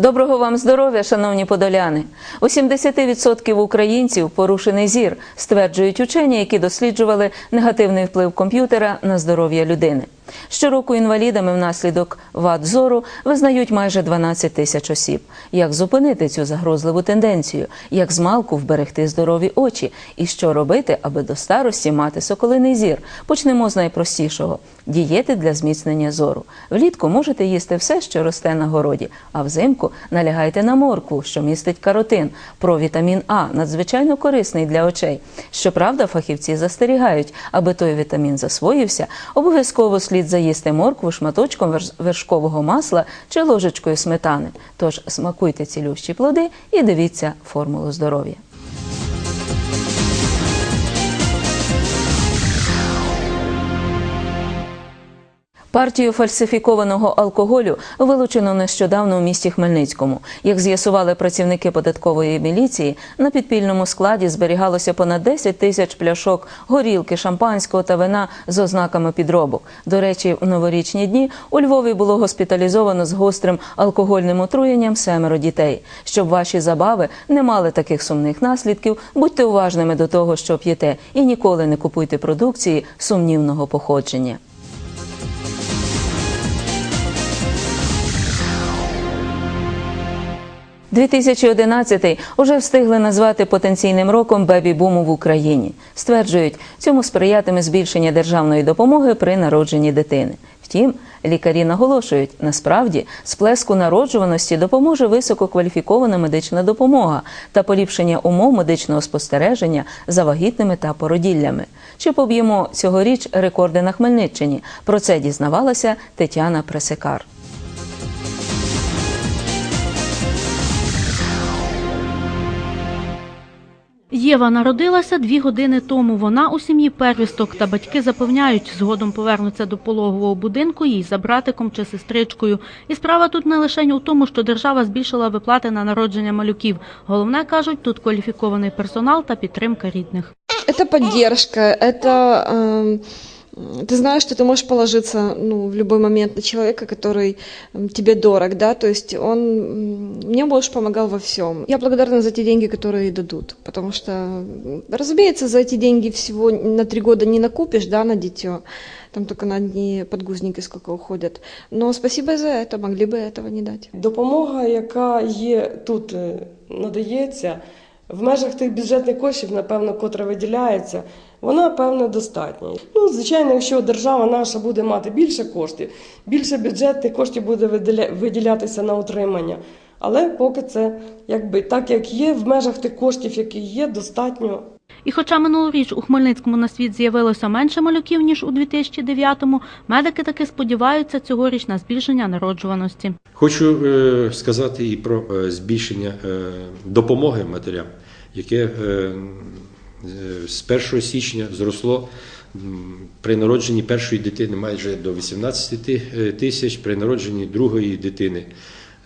Доброго вам здоров'я, шановні подоляни. У 70% українців порушений зір, стверджують учені, які досліджували негативний вплив комп'ютера на здоров'я людини. Щороку інвалідами внаслідок вад зору визнають майже 12 тисяч осіб. Як зупинити цю загрозливу тенденцію? Як змалку вберегти здорові очі? І що робити, аби до старості мати соколиний зір? Почнемо з найпростішого дієти для зміцнення зору. Влітку можете їсти все, що росте на городі, а взимку налягайте на моркву, що містить каротин, про вітамін А, надзвичайно корисний для очей. Щоправда, фахівці застерігають, аби той вітамін засвоївся, обов'язково слід заїсти моркву шматочком верш- вершкового масла чи ложечкою сметани. Тож смакуйте цілющі плоди і дивіться формулу здоров'я. Партію фальсифікованого алкоголю вилучено нещодавно у місті Хмельницькому. Як з'ясували працівники податкової міліції, на підпільному складі зберігалося понад 10 тисяч пляшок горілки, шампанського та вина з ознаками підробок. До речі, в новорічні дні у Львові було госпіталізовано з гострим алкогольним отруєнням семеро дітей. Щоб ваші забави не мали таких сумних наслідків, будьте уважними до того, що п'єте, і ніколи не купуйте продукції сумнівного походження. – 2011 уже встигли назвати потенційним роком бебі-буму в Україні. Стверджують, цьому сприятиме збільшення державної допомоги при народженні дитини. Втім, лікарі наголошують, насправді сплеску народжуваності допоможе висококваліфікована медична допомога та поліпшення умов медичного спостереження за вагітними та породіллями. Чи поб'ємо цьогоріч рекорди на Хмельниччині? Про це дізнавалася Тетяна Пресекар. Єва народилася дві години тому. Вона у сім'ї первісток та батьки запевняють, згодом повернуться до пологового будинку їй за братиком чи сестричкою. І справа тут не лише у тому, що держава збільшила виплати на народження малюків. Головне кажуть, тут кваліфікований персонал та підтримка рідних. Это поддержка, это эм, ты знаешь, что ты можешь положиться ну, в любой момент на человека, который м, тебе дорог, да, то есть он м, мне больше помогал во всем. Я благодарна за те деньги, которые дадут, потому что, м, разумеется, за эти деньги всего на три года не накупишь, да, на дитё, там только на одни подгузники сколько уходят. Но спасибо за это, могли бы этого не дать. Допомога, яка є тут, е, надається в межах тих бюджетних коштів, напевно, котра виділяється, вона певно достатня. Ну, звичайно, якщо держава наша буде мати більше коштів, більше бюджетних коштів буде виділятися на утримання. Але поки це якби так, як є, в межах тих коштів, які є, достатньо. І хоча минулоріч у Хмельницькому на світ з'явилося менше малюків, ніж у 2009-му, медики таки сподіваються цьогоріч на збільшення народжуваності. Хочу е, сказати і про е, збільшення е, допомоги матерям, яке з 1 січня зросло при народженні першої дитини майже до 18 е, тисяч, при народженні другої дитини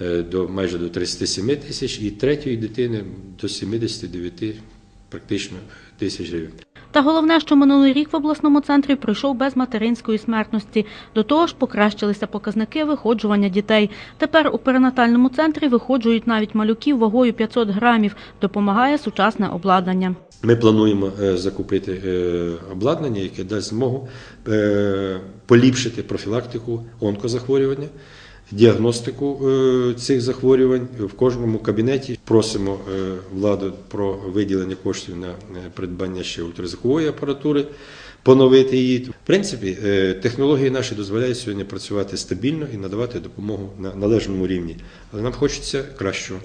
е, до майже до 37 тисяч, і третьої дитини до 79 практично тисяч гривень. Та головне, що минулий рік в обласному центрі пройшов без материнської смертності. До того ж, покращилися показники виходжування дітей. Тепер у перинатальному центрі виходжують навіть малюків вагою 500 грамів. Допомагає сучасне обладнання. Ми плануємо е, закупити е, обладнання, яке дасть змогу е, поліпшити профілактику онкозахворювання, діагностику е, цих захворювань в кожному кабінеті. Просимо е, владу про виділення коштів на е, придбання ще ультразвукової апаратури, поновити її. В принципі, технології наші дозволяють сьогодні працювати стабільно і надавати допомогу на належному рівні. Але нам хочеться кращого.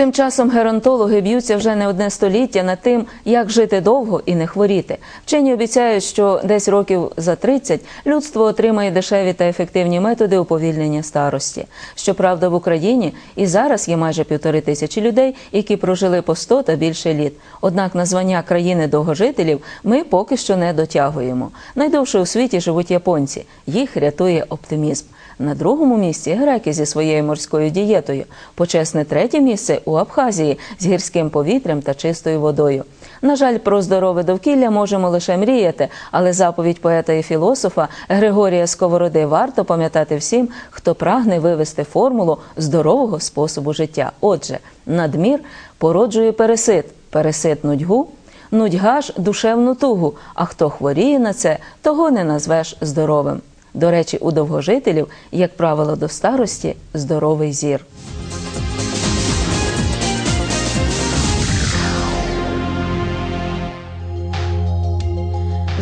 Тим часом геронтологи б'ються вже не одне століття над тим, як жити довго і не хворіти. Вчені обіцяють, що десь років за 30 людство отримає дешеві та ефективні методи уповільнення старості. Щоправда, в Україні і зараз є майже півтори тисячі людей, які прожили по 100 та більше літ. Однак на звання країни довгожителів ми поки що не дотягуємо. Найдовше у світі живуть японці. Їх рятує оптимізм. На другому місці греки зі своєю морською дієтою. Почесне третє місце у Абхазії з гірським повітрям та чистою водою. На жаль, про здорове довкілля можемо лише мріяти, але заповідь поета і філософа Григорія Сковороди варто пам'ятати всім, хто прагне вивести формулу здорового способу життя. Отже, надмір породжує пересит, пересит нудьгу, нудьга ж душевну тугу. А хто хворіє на це, того не назвеш здоровим. До речі, у довгожителів, як правило, до старості здоровий зір.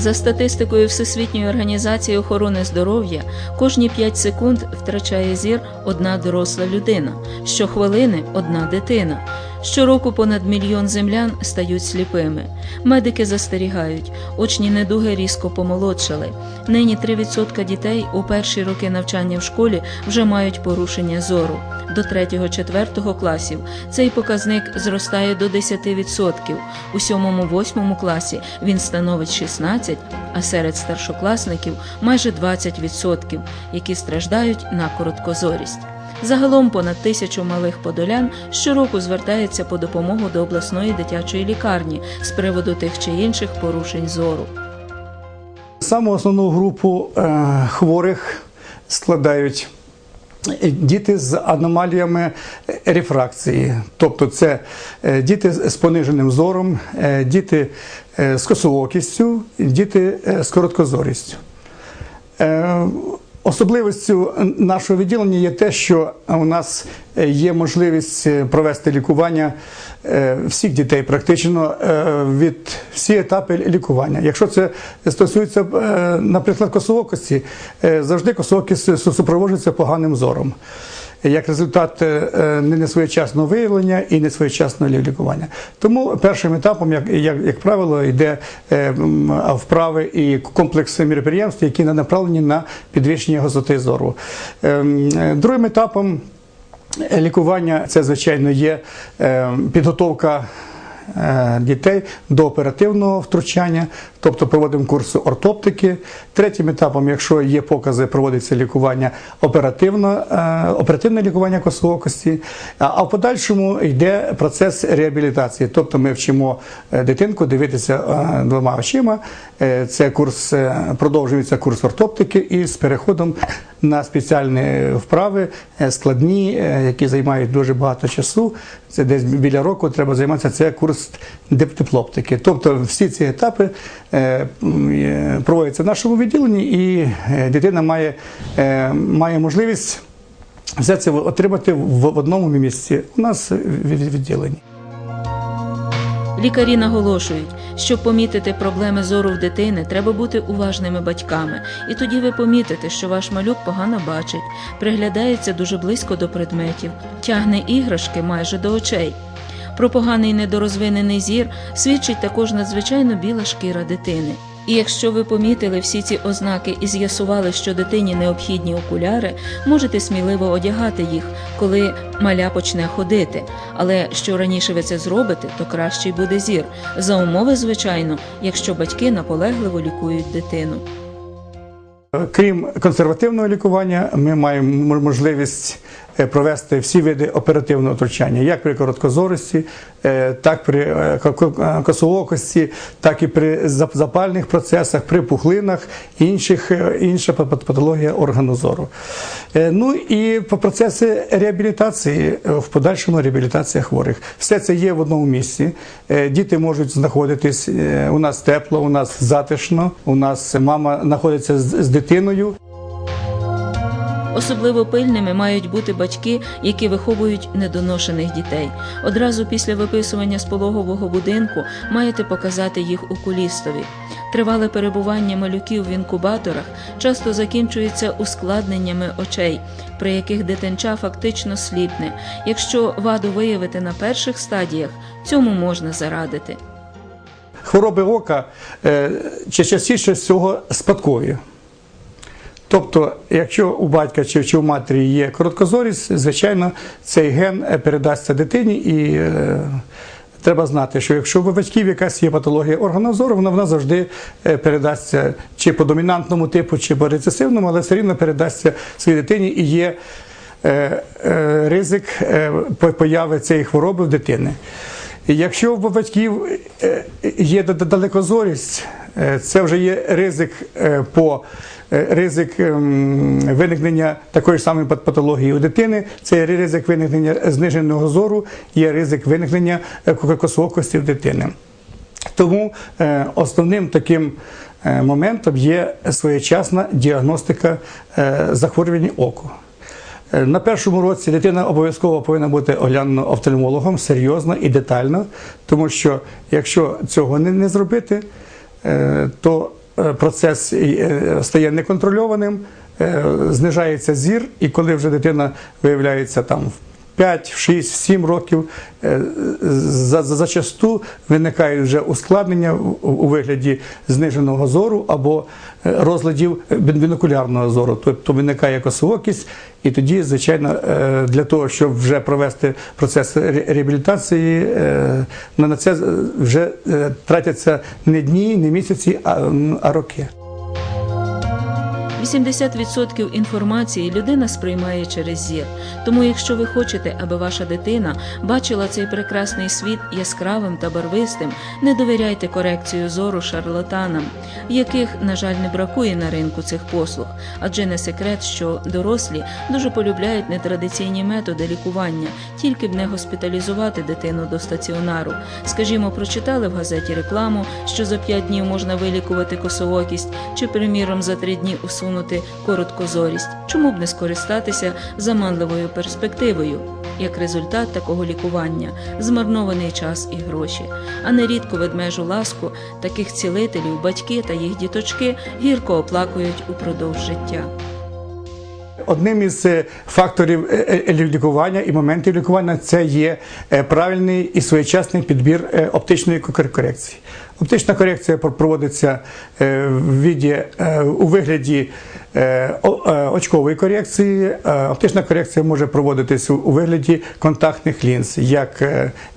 За статистикою Всесвітньої організації охорони здоров'я, кожні 5 секунд втрачає зір одна доросла людина, щохвилини одна дитина. Щороку понад мільйон землян стають сліпими. Медики застерігають, очні недуги різко помолодшали. Нині 3% дітей у перші роки навчання в школі вже мають порушення зору. До 3-4 класів цей показник зростає до 10%. У 7-8 класі він становить 16, а серед старшокласників майже 20%, які страждають на короткозорість. Загалом понад тисячу малих подолян щороку звертаються по допомогу до обласної дитячої лікарні з приводу тих чи інших порушень зору. Саму основну групу е, хворих складають діти з аномаліями рефракції, тобто це е, діти з пониженим зором, е, діти е, з косоокістю, діти е, з короткозорістю. Е, Особливістю нашого відділення є те, що у нас є можливість провести лікування е, всіх дітей, практично е, від всі етапи лікування. Якщо це стосується, е, наприклад, косоокості, е, завжди косоокість су- супроводжується поганим зором. Як результат е, е, не несвоєчасного виявлення і несвоєчасного лікування. Тому першим етапом, як, як, як правило, йде е, вправи і комплекс міроприємств, які направлені на підвищення госоти зору. Ем, Другим етапом лікування це, звичайно, є е, підготовка. Е, Дітей до оперативного втручання, тобто проводимо курси ортоптики. Третім етапом, якщо є покази, проводиться лікування оперативно, е, оперативне лікування косоокості. А в подальшому йде процес реабілітації. Тобто ми вчимо е, дитинку дивитися двома очима. Це курс продовжується курс ортоптики із переходом на спеціальні вправи складні, які займають дуже багато часу. Це десь біля року треба займатися. Це курс дип- диплоптики. Тобто всі ці етапи е, проводяться в нашому відділенні, і е, дитина має, е, має можливість все це отримати в одному місці. У нас відділенні. Лікарі наголошують, щоб помітити проблеми зору в дитини, треба бути уважними батьками. І тоді ви помітите, що ваш малюк погано бачить, приглядається дуже близько до предметів, тягне іграшки майже до очей. Про поганий недорозвинений зір свідчить також надзвичайно біла шкіра дитини. І якщо ви помітили всі ці ознаки і з'ясували, що дитині необхідні окуляри, можете сміливо одягати їх, коли маля почне ходити. Але що раніше ви це зробите, то кращий буде зір. За умови, звичайно, якщо батьки наполегливо лікують дитину. Крім консервативного лікування, ми маємо можливість провести всі види оперативного втручання, як при короткозорості, е, так при е, ко- ко- е, косоокості, так і при запальних процесах, при пухлинах, інших, е, інша патологія органу зору. Е, Ну і по процеси реабілітації, е, в подальшому реабілітація хворих. Все це є в одному місці. Е, Діти можуть знаходитись, е, у нас тепло, у нас затишно, у нас мама знаходиться з дитиною. Особливо пильними мають бути батьки, які виховують недоношених дітей. Одразу після виписування з пологового будинку маєте показати їх окулістові. Тривале перебування малюків в інкубаторах часто закінчується ускладненнями очей, при яких дитинча фактично сліпне. Якщо ваду виявити на перших стадіях, цьому можна зарадити. Хвороби ока е, чи частіше всього спадкові. Тобто, якщо у батька чи, чи у матері є короткозорість, звичайно, цей ген е, передасться дитині і е, треба знати, що якщо у батьків якась є патологія органу зору, вона, вона завжди е, передасться чи по домінантному типу, чи по рецесивному, але все рівно передасться своїй дитині і є е, е, ризик е, появи цієї хвороби в дитини. Якщо у батьків є далекозорість, це вже є ризик е, по е, ризик ем, виникнення такої ж самої патології у дитини, це є ризик виникнення зниженого зору, є ризик виникнення е, в дитини. Тому е, основним таким е, моментом є своєчасна діагностика е, захворювання оку. Е, На першому році дитина обов'язково повинна бути оглянена офтальмологом серйозно і детально, тому що якщо цього не, зробити, е, то е, процес е, стає неконтрольованим, е, знижається зір, і коли вже дитина виявляється там 5, 6, 7 років е, за, за, зачасту виникають вже ускладнення у, вигляді зниженого зору або е, розладів бін- бінокулярного зору. Тобто виникає косоокість, і тоді, звичайно, е, для того, щоб вже провести процес реабілітації, е, на це вже е, тратяться не дні, не місяці, а роки. 80% інформації людина сприймає через зір. Тому, якщо ви хочете, аби ваша дитина бачила цей прекрасний світ яскравим та барвистим, не довіряйте корекцію зору шарлатанам, яких, на жаль, не бракує на ринку цих послуг, адже не секрет, що дорослі дуже полюбляють нетрадиційні методи лікування, тільки б не госпіталізувати дитину до стаціонару. Скажімо, прочитали в газеті рекламу, що за 5 днів можна вилікувати косоокість, чи, приміром, за 3 дні усунути короткозорість. Чому б не скористатися заманливою перспективою? Як результат такого лікування змарнований час і гроші. А нерідко ведмежу ласку таких цілителів батьки та їх діточки гірко оплакують упродовж життя. Одним із е, факторів е, е, лікування і моментів лікування це є правильний і своєчасний підбір оптичної корекції. Оптична корекція проводиться в віді, у вигляді очкової корекції. Оптична корекція може проводитись у- вигляді контактних лінз, як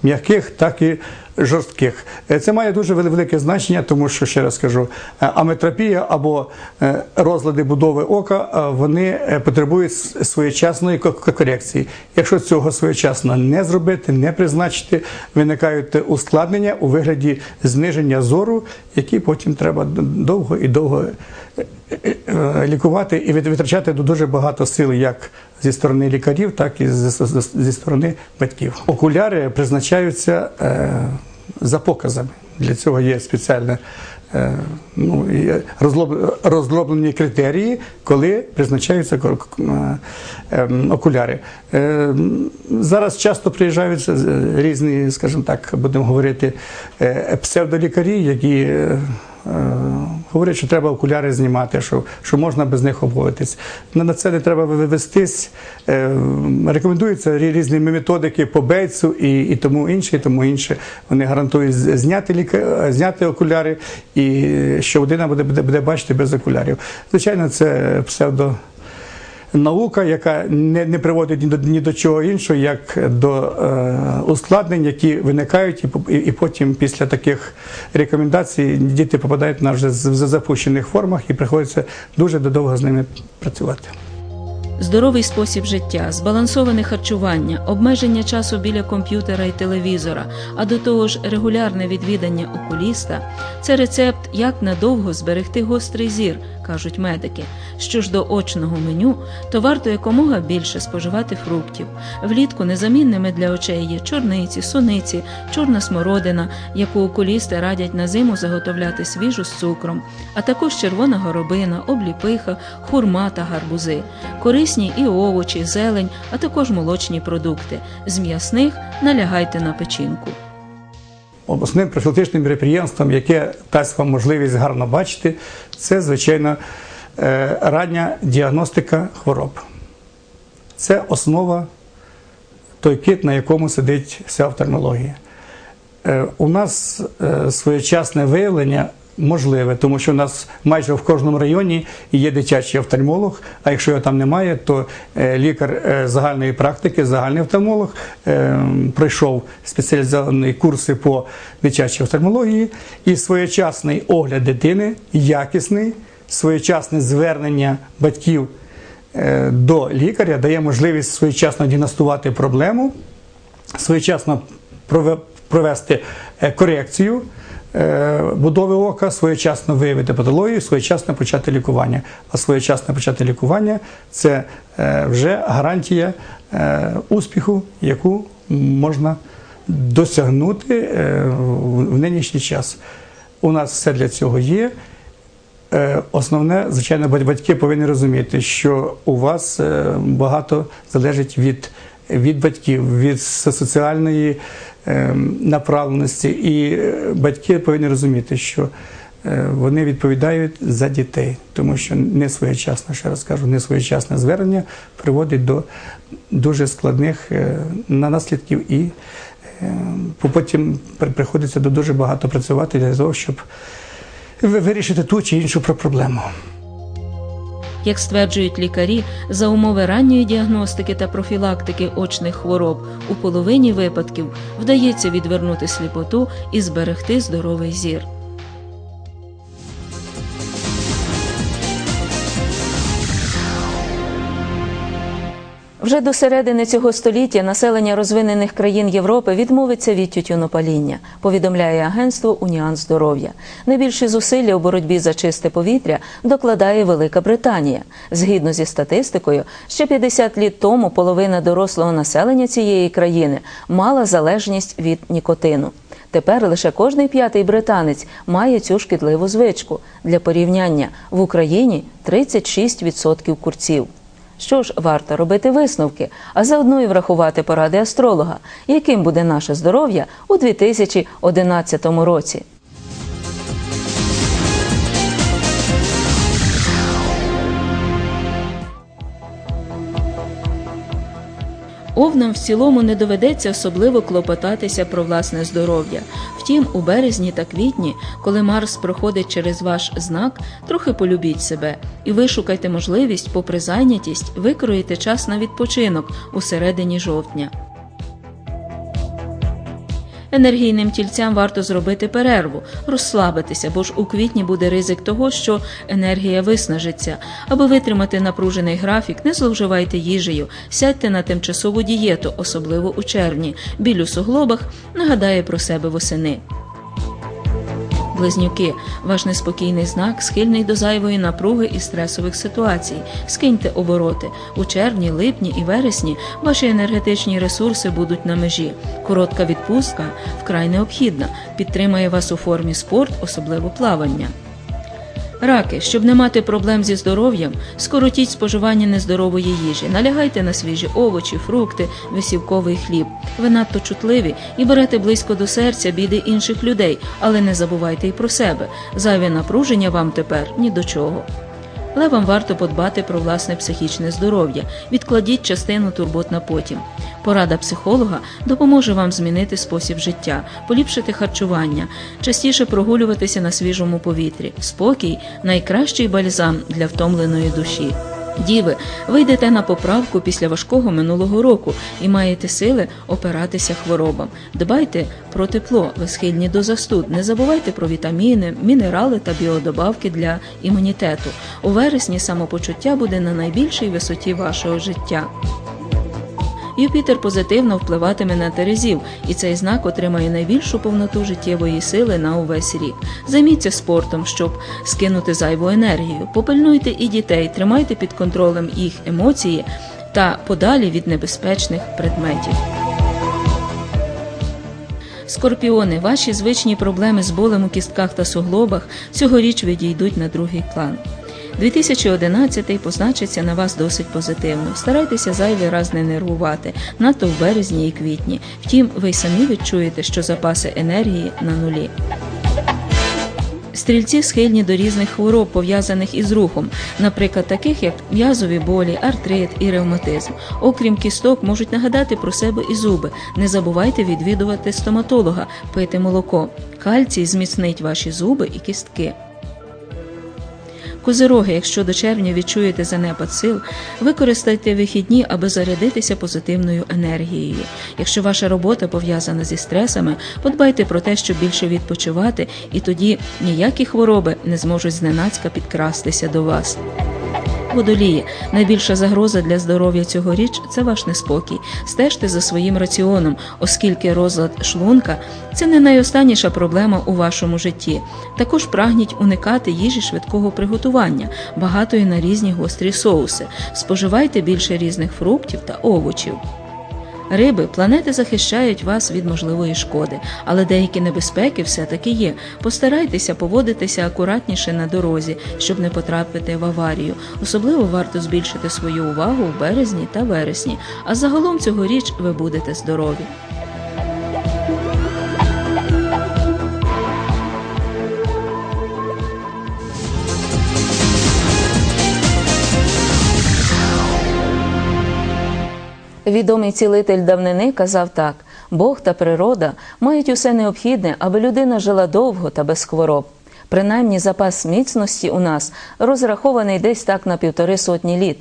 м'яких, так і жорстких. Е, Це має дуже велике значення, тому що ще раз кажу, е, аметропія або е, розлади будови ока вони потребують своєчасної ко- ко- корекції. Якщо цього своєчасно не зробити, не призначити, виникають ускладнення у вигляді зниження зору, які потім треба довго і довго лікувати і витрачати дуже багато сил, як зі сторони лікарів, так і зі сторони батьків. Окуляри призначаються за показами. Для цього є спеціальне. е, Ну, розроблені критерії, коли призначаються е, окуляри. Е, Зараз часто приїжджають е, різні, скажімо так, будемо говорити, псевдолікарі, які говорять, що треба окуляри знімати, що, що можна без них обходитись. На це не треба вивестись. Е, Рекомендуються рі- різні методики по бейцу і, і тому інше, і тому інше. Вони гарантують зняти, ліка, зняти окуляри, і що людина буде, буде, буде бачити без окулярів. Звичайно, це псевдо наука, яка не, не приводить ні до, ні до чого іншого, як до е, ускладнень, які виникають, і, і, потім після таких рекомендацій діти попадають на вже в запущених формах і приходиться дуже довго з ними працювати. Здоровий спосіб життя, збалансоване харчування, обмеження часу біля комп'ютера і телевізора, а до того ж регулярне відвідання окуліста це рецепт, як надовго зберегти гострий зір, кажуть медики. Що ж до очного меню, то варто якомога більше споживати фруктів. Влітку незамінними для очей є чорниці, суниці, чорна смородина, яку окулісти радять на зиму заготовляти свіжу з цукром, а також червона горобина, обліпиха, хурма та гарбузи. Корисні і овочі, зелень, а також молочні продукти. З м'ясних налягайте на печінку. Обласним профілактичним мероприємством, яке дасть вам можливість гарно бачити, це, звичайно, е, рання діагностика хвороб. Це основа той кит, на якому сидить вся офтальмологія. Е, У нас е, своєчасне виявлення можливе, тому що у нас майже в кожному районі є дитячий офтальмолог, а якщо його там немає, то е, лікар е, загальної практики, загальний офтальмолог е, пройшов спеціалізовані курси по дитячій офтальмології. І своєчасний огляд дитини, якісний, своєчасне звернення батьків до лікаря дає можливість своєчасно діагностувати проблему, своєчасно провести корекцію будови ока, своєчасно виявити патологію, своєчасно почати лікування. А своєчасно почати лікування це е, вже гарантія е, успіху, яку можна досягнути е, в нинішній час. У нас все для цього є. Е, Основне, звичайно, бать- батьки повинні розуміти, що у вас е, багато залежить від, від батьків, від соціальної е, направленості. І е, батьки повинні розуміти, що е, вони відповідають за дітей, тому що несвоєчасне, ще раз кажу, несвоєчасне звернення приводить до дуже складних е, наслідків і потім при- приходиться до дуже багато працювати для того, щоб вирішити ту чи іншу проблему. Як стверджують лікарі, за умови ранньої діагностики та профілактики очних хвороб у половині випадків вдається відвернути сліпоту і зберегти здоровий зір. Вже до середини цього століття населення розвинених країн Європи відмовиться від тютюнопаління, повідомляє агентство Уніан здоров'я. Найбільші зусилля у боротьбі за чисте повітря докладає Велика Британія. Згідно зі статистикою, ще 50 літ тому половина дорослого населення цієї країни мала залежність від нікотину. Тепер лише кожний п'ятий британець має цю шкідливу звичку. Для порівняння в Україні 36% курців. Що ж, варто робити висновки, а заодно і врахувати поради астролога, яким буде наше здоров'я у 2011 році. Овнам в цілому не доведеться особливо клопотатися про власне здоров'я. Втім, у березні та квітні, коли Марс проходить через ваш знак, трохи полюбіть себе і вишукайте можливість, попри зайнятість, викроїти час на відпочинок у середині жовтня. Енергійним тільцям варто зробити перерву, розслабитися, бо ж у квітні буде ризик того, що енергія виснажиться. Аби витримати напружений графік, не зловживайте їжею, сядьте на тимчасову дієту, особливо у червні. Біль у суглобах нагадає про себе восени. Близнюки, ваш неспокійний знак, схильний до зайвої напруги і стресових ситуацій. Скиньте обороти. У червні, липні і вересні ваші енергетичні ресурси будуть на межі. Коротка відпустка вкрай необхідна. Підтримає вас у формі спорт, особливо плавання. Раки, щоб не мати проблем зі здоров'ям, скоротіть споживання нездорової їжі, налягайте на свіжі овочі, фрукти, висівковий хліб. Ви надто чутливі і берете близько до серця біди інших людей, але не забувайте й про себе. Зайве напруження вам тепер ні до чого. Левам варто подбати про власне психічне здоров'я. Відкладіть частину турбот на потім. Порада психолога допоможе вам змінити спосіб життя, поліпшити харчування, частіше прогулюватися на свіжому повітрі. Спокій найкращий бальзам для втомленої душі. Діви, ви йдете на поправку після важкого минулого року і маєте сили опиратися хворобам. Дбайте про тепло, ви схильні до застуд. Не забувайте про вітаміни, мінерали та біодобавки для імунітету. У вересні самопочуття буде на найбільшій висоті вашого життя. Юпітер позитивно впливатиме на Терезів, і цей знак отримає найбільшу повноту життєвої сили на увесь рік. Займіться спортом, щоб скинути зайву енергію. Попильнуйте і дітей, тримайте під контролем їх емоції та подалі від небезпечних предметів. Скорпіони, ваші звичні проблеми з болем у кістках та суглобах цьогоріч відійдуть на другий план. 2011 позначиться на вас досить позитивно. Старайтеся зайвий раз не нервувати, надто в березні і квітні. Втім, ви й самі відчуєте, що запаси енергії на нулі. Стрільці схильні до різних хвороб, пов'язаних із рухом, наприклад, таких як м'язові болі, артрит і ревматизм. Окрім кісток, можуть нагадати про себе і зуби. Не забувайте відвідувати стоматолога, пити молоко. Кальцій зміцнить ваші зуби і кістки. Козироги, якщо до червня відчуєте занепад сил, використайте вихідні, аби зарядитися позитивною енергією. Якщо ваша робота пов'язана зі стресами, подбайте про те, щоб більше відпочивати, і тоді ніякі хвороби не зможуть зненацька підкрастися до вас. Водолії. Найбільша загроза для здоров'я цьогоріч це ваш неспокій. Стежте за своїм раціоном, оскільки розлад шлунка це не найостанніша проблема у вашому житті. Також прагніть уникати їжі швидкого приготування, багатої на різні гострі соуси. Споживайте більше різних фруктів та овочів. Риби, планети захищають вас від можливої шкоди, але деякі небезпеки все-таки є. Постарайтеся поводитися акуратніше на дорозі, щоб не потрапити в аварію. Особливо варто збільшити свою увагу в березні та вересні. А загалом цьогоріч ви будете здорові. Відомий цілитель давнини казав так: Бог та природа мають усе необхідне, аби людина жила довго та без хвороб. Принаймні запас міцності у нас розрахований десь так на півтори сотні літ,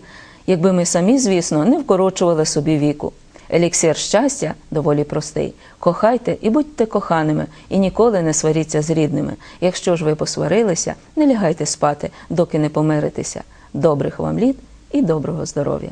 якби ми самі, звісно, не вкорочували собі віку. Еліксір щастя доволі простий. Кохайте і будьте коханими, і ніколи не сваріться з рідними. Якщо ж ви посварилися, не лягайте спати, доки не помиритеся. Добрих вам літ і доброго здоров'я!